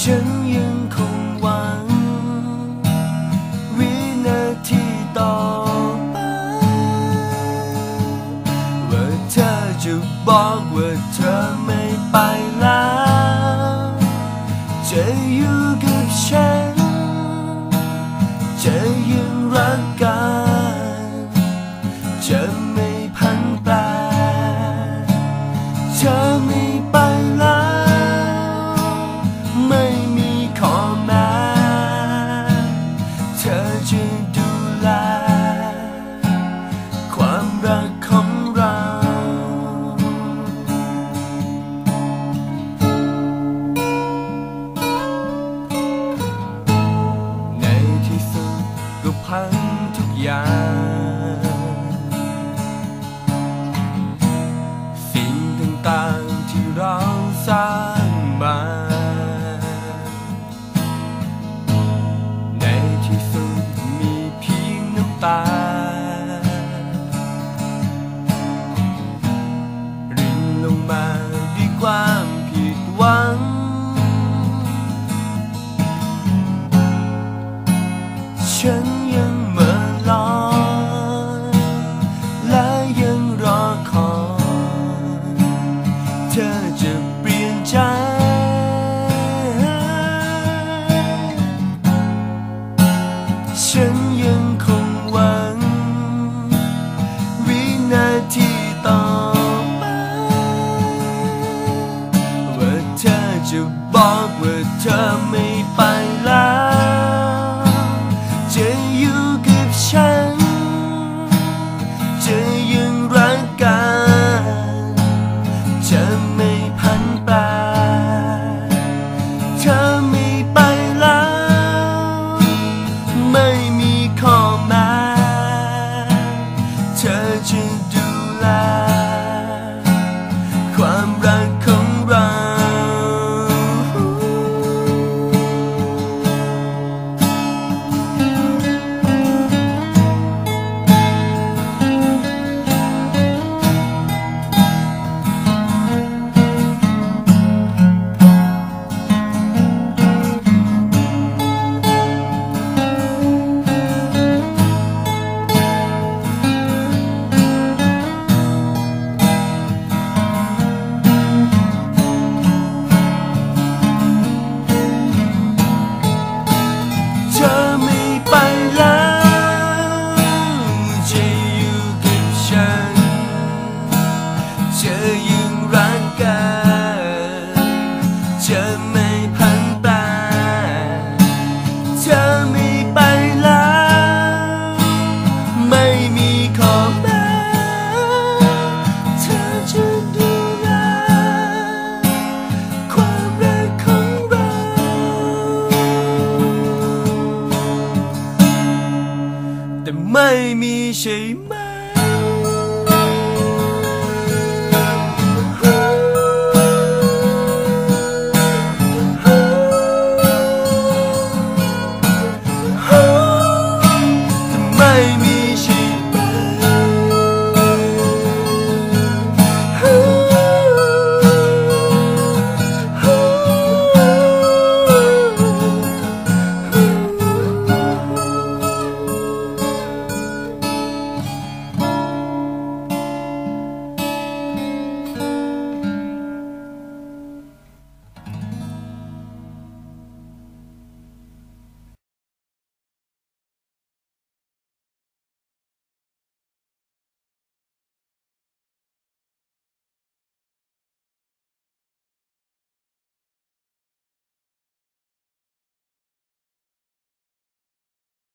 ฉันยังคงหวัง วินาทีต่อไปว่าเธอจะบอกว่าเธอไม่ไปแล้วจะอยู่กับฉันจะยังรักกันจะไม่พันแปรเธอไม่ไป สร้างมา ในที่สุดมีเพียงน้ำตา รินลงมาด้วยความผิดหวัง ฉัน เเธอจ จะไม่พันแปรเธอไม่ไปแล้ว ไม่มีข้อแม้เธอจะดูแลความรักของเรา แต่ไม่มีใช่ไหม